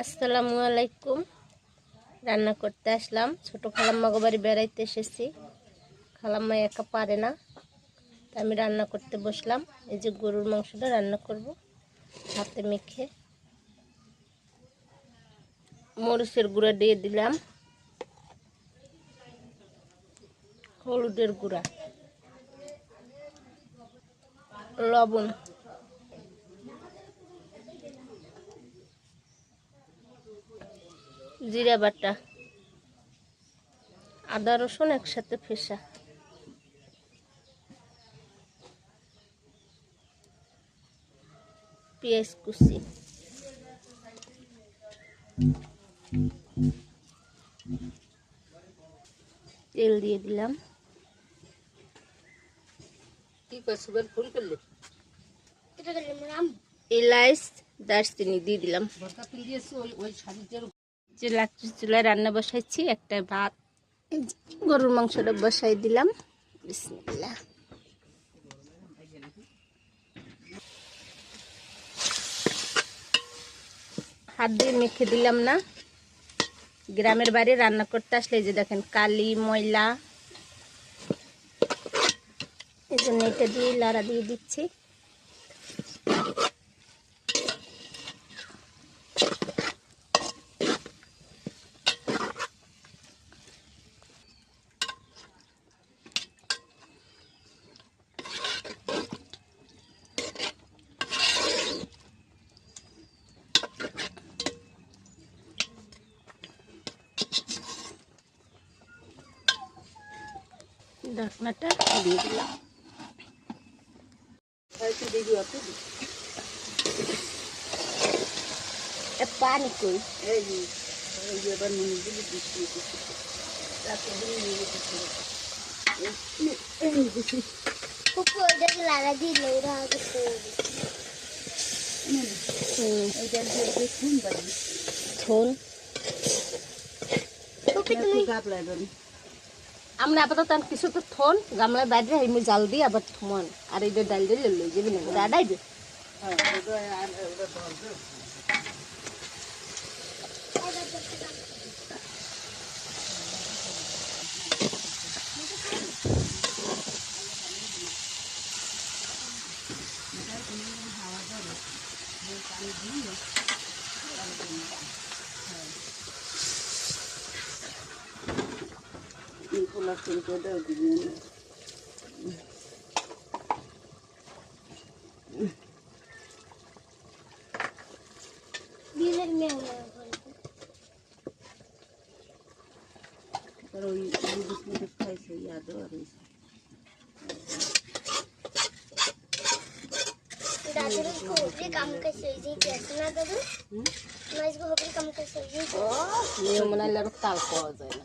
আসসালামু আলাইকুম। রান্না করতে আসলাম। ছোট খালাম্মা বাড়ি বেড়াইতে এসেছি। খালাম্মা একা পারে না। তা আমি রান্না করতে বসলাম। এই যে গরুর মাংসটা রান্না করব হাতে মেখে। মরিচের গুঁড়া দিয়ে দিলাম। হলুদের গুঁড়া। লবণ। জিরা বাটা আদা রসুন একসাথে ফেসা। পেঁয়াজ কুচি। তেল দিয়ে দিলাম। এলাইচ দারচিনি দিয়ে দিলাম। লাকড়ি চুলায় রান্না বসাইছি, একটা ভাত, গরুর মাংসটা বসাই দিলাম। বিসমিল্লাহ। হাত দিয়ে মেখে দিলাম না। গ্রামের বাড়ি রান্না করতে আসলে যে দেখেন, কালি, ময়লা। এই জন্য এটা দিয়ে লাড়া দিয়ে দিচ্ছি। ঢাকনাটা দিয়ে দিলাম। পানি কই? এবার নুন দিলি বৃষ্টি তারপর দিয়ে নিয়ে গেছে এই আমরা আপাতত আর কিছু তো থন, গামলায় বাইরে হেমি জাল দিয়ে আবার থমন। আর এই যে ডাল দিয়ে লই যাবি না রাডাই দে হ্যাঁ ওটা শুরু দাও দিবি আর ওই মুদুস মুদুস খাইছে ইয়াদও আর নিয়ম মনাইলে আর তাল পাওয়া যায় না।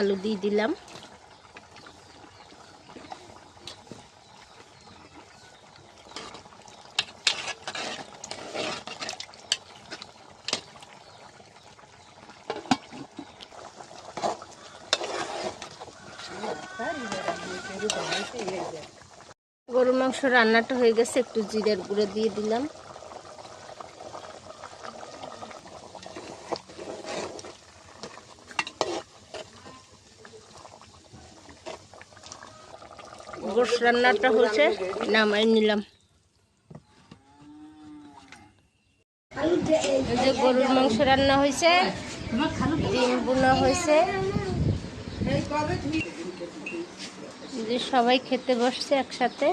আলু দিয়ে দিলাম। গরুর মাংস রান্নাটা হয়ে গেছে একটু জিরের গুঁড়ো দিয়ে দিলাম। গোস রান্নাটা হচ্ছে নামাই নিলাম। যে গরুর মাংস রান্না হয়েছে, ডিম বোনা হয়েছে। যে সবাই খেতে বসছে একসাথে।